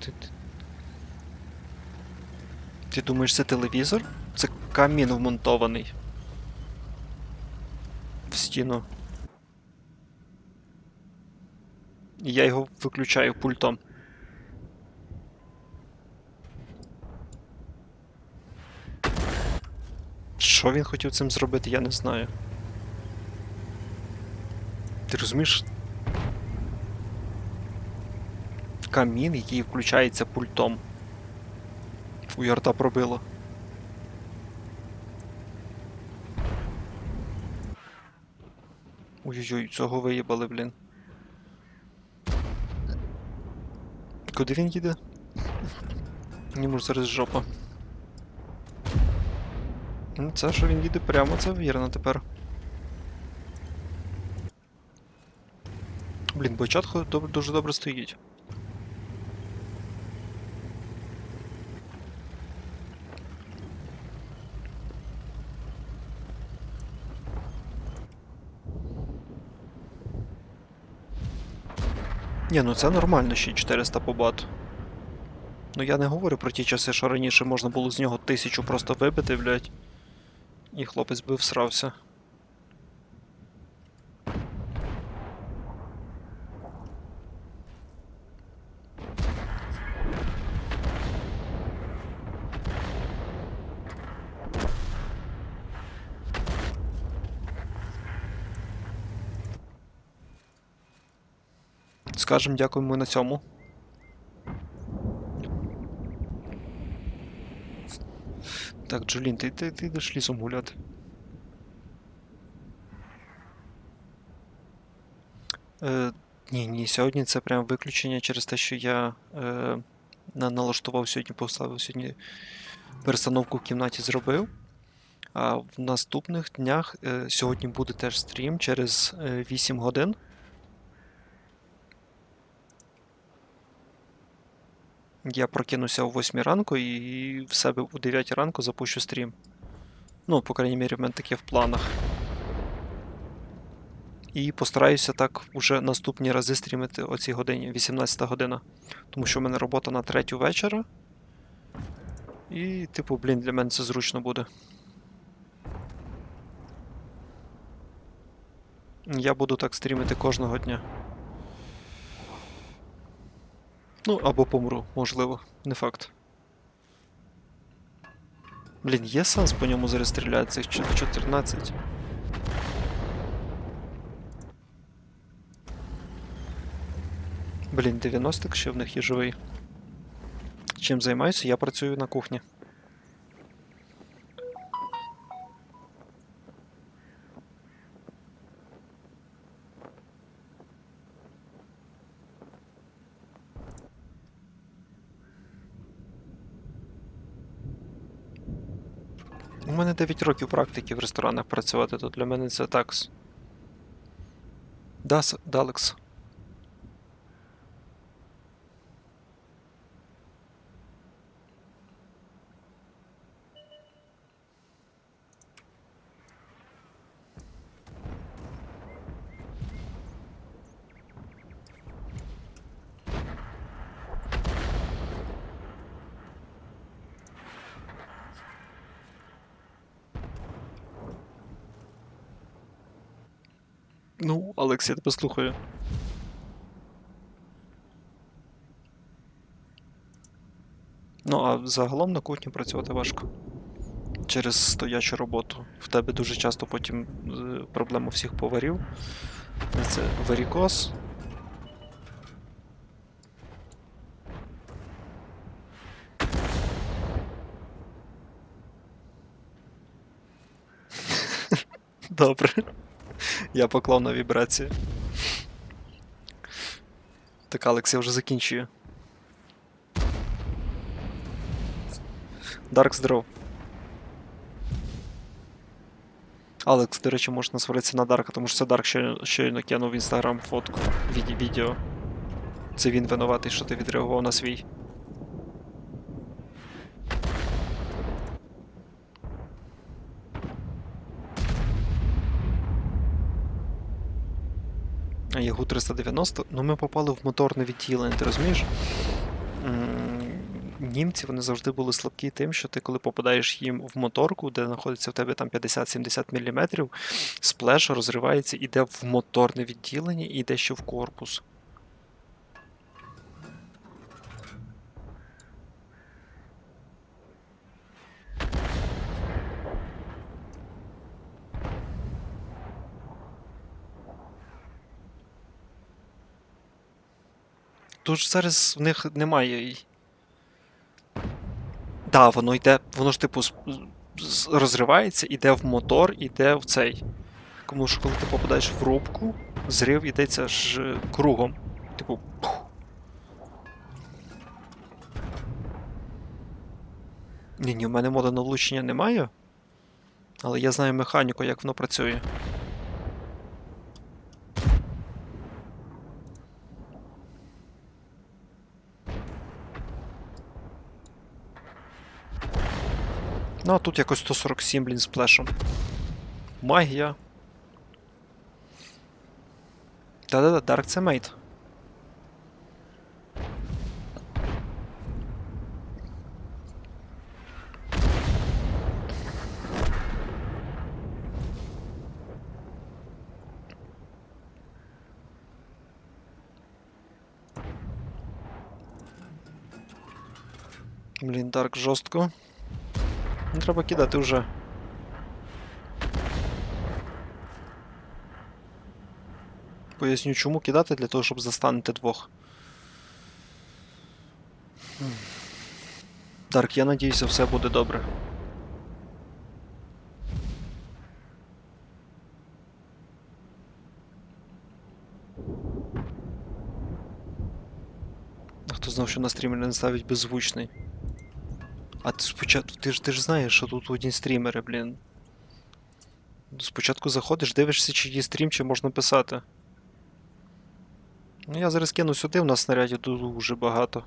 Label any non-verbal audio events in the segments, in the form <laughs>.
Ти? Ти думаєш, це телевізор? Це камін вмонтований. В стіну. І я його виключаю пультом. Що він хотів цим зробити, я не знаю. Ти розумієш? Камін, який включається пультом. У ярта пробило. Ой-ой-ой, цього виїбали, блін. Куди він їде? Йому зараз жопа. Ну, Це, що він їде прямо, це вірно тепер. Блін, бойчатко доб- дуже добре стоїть. Ні, ну це нормально ще 400 по бату. Ну я не говорю про ті часи, що раніше можна було з нього тисячу просто вибити, блядь. І хлопець би всрався. Скажем дякуємо на цьому. Так, Джолін, ти, ти, ти йдеш лісом гуляти. Е, ні, ні, сьогодні це прям виключення через те, що я е, налаштував сьогодні, поставив сьогодні перестановку в кімнаті зробив. А в наступних днях е, сьогодні буде теж стрім через е, 8 годин. Я прокинуся о 8 ранку і в себе о 9 ранку запущу стрім. Ну, по крайній мірі, в мене таке в планах. І постараюся так уже наступні рази стрімити о цій годині, 18 година. Тому що в мене робота на третю вечора. І, типу, блін, для мене це зручно буде. Я буду так стрімити кожного дня. Ну, або помру, можливо, не факт. Блін, є сенс по ньому зараз стріляти цих 14. Блін, 90 ще в них є живий. Чим займаюся? Я працюю на кухні. У мене 9 років практики в ресторанах працювати, то для мене це такс. Дас, с- Ну, Алекс, я тебе слухаю. Ну, а загалом на кухні працювати важко. Через стоячу роботу. В тебе дуже часто потім е, проблема всіх поварів. Це варікоз. <laughs> Добре. Я поклав на вібрацію. Так, Алекс, я вже закінчую. Дарк здоров. Алекс, до речі, можна сваритися на Дарка, тому що це Дарк щойно, щойно кинув в інстаграм фотку відео. Це він винуватий, що ти відреагував на свій. Ягу 390. Ну ми попали в моторне відділення, ти розумієш? Німці вони завжди були слабкі тим, що ти, коли попадаєш їм в моторку, де знаходиться в тебе там 50-70 мм, сплеш розривається, іде в моторне відділення і йде ще в корпус. Тут ж зараз в них немає. Да, воно йде, воно ж типу розривається, іде в мотор, іде в цей. Тому що коли ти попадаєш в рубку, зрив йдеться ж кругом. Типу. пух. Ні, ні, в мене мода на влучення немає. Але я знаю механіку, як воно працює. Ну, а тут якось 147, блін, з плешем. Магія. Да-да-да, Dark це мейт. Блін, Дарк жорстко. Ну, треба кидати вже. Поясню, чому кидати для того, щоб застанути двох. Дарк, я надіюся, все буде добре. А хто знав, що на стрімері не ставить беззвучний? А ти спочатку. Ти ж ти ж знаєш, що тут одні стрімери, блін. Спочатку заходиш, дивишся, чи є стрім, чи можна писати. Ну, я зараз кину сюди, в нас снарядів дуже багато.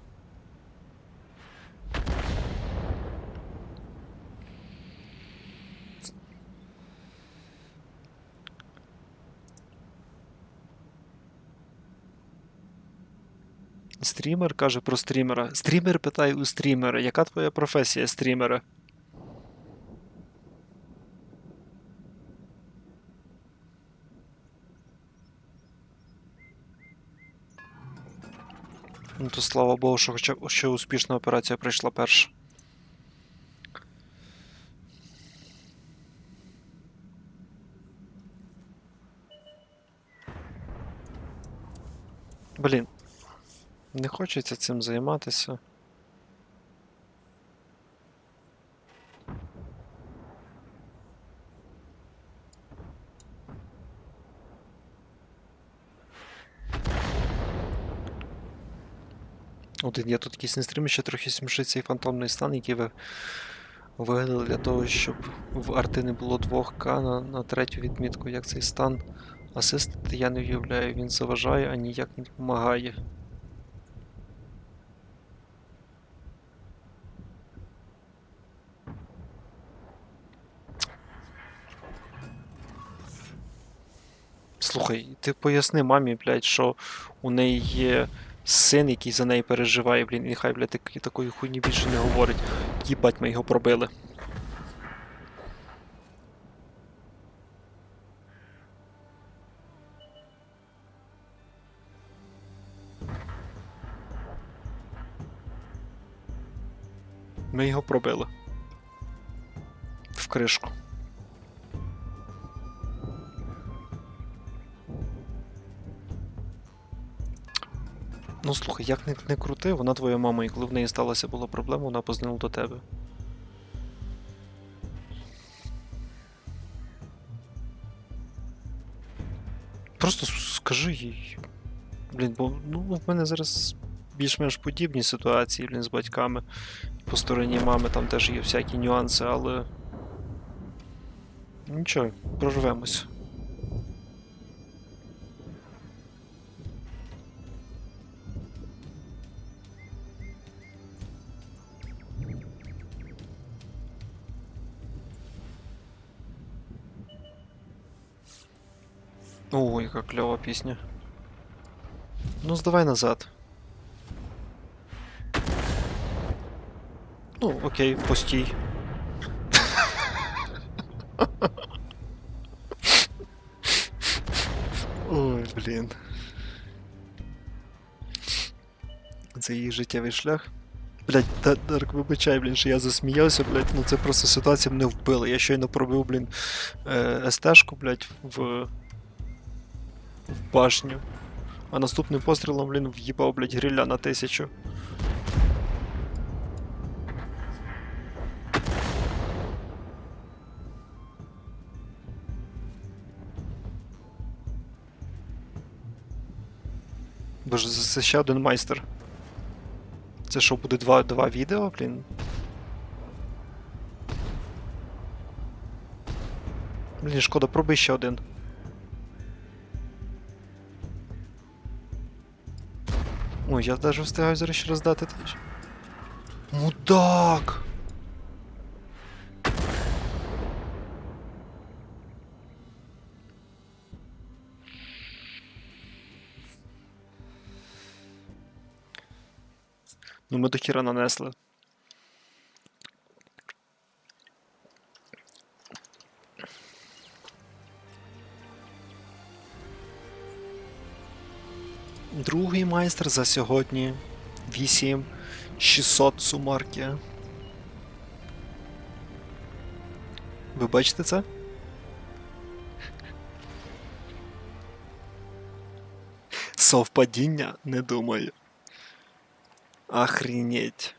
Стрімер каже про стрімера. Стрімер питає у стрімера, яка твоя професія стрімера? Ну то слава Богу, що хоча що успішна операція пройшла перша. Блін. Не хочеться цим займатися. Один я тут якийсь не стрімі, ще трохи смішить цей фантомний стан, який ви вигадали для того, щоб в арти не було 2К на, на третю відмітку, як цей стан асист, я не уявляю, він заважає, а ніяк не допомагає. Слухай, ти поясни мамі, блядь, що у неї є син, який за неї переживає, блін, і нехай, блядь, так, такої хуйні більше не говорить. Їбать, ми його пробили. Ми його пробили. В кришку. Ну слухай, як не, не крути, вона твоя мама, і коли в неї сталася була проблема, вона познала до тебе. Просто скажи їй. Блін, бо ну, в мене зараз більш-менш подібні ситуації, блін, з батьками. По стороні мами там теж є всякі нюанси, але. Нічого, прорвемось. О, яка кльова пісня. Ну, здавай назад. Ну, окей, постій. <laughs> Ой, блін. Це її життєвий шлях. Блять, Дарк, вибачай, блін, що я засміявся, блять, ну це просто ситуація мене вбила. Я щойно пробив, блін, е, СТ-шку, блять, в. В башню. А наступним пострілом, блін, в'їбав, блять, гриля на тисячу. Боже, це ще один майстер. Це що, буде два, два відео, блін? Блін, шкода, пробий ще один. Ой, я даже встигаю зараз ще роздати. теж. Мудак! Ну, ми до хіра нанесли. Другий майстер за сьогодні 8600 сумарки. Ви бачите це? Совпадіння? Не думаю. Охренеть.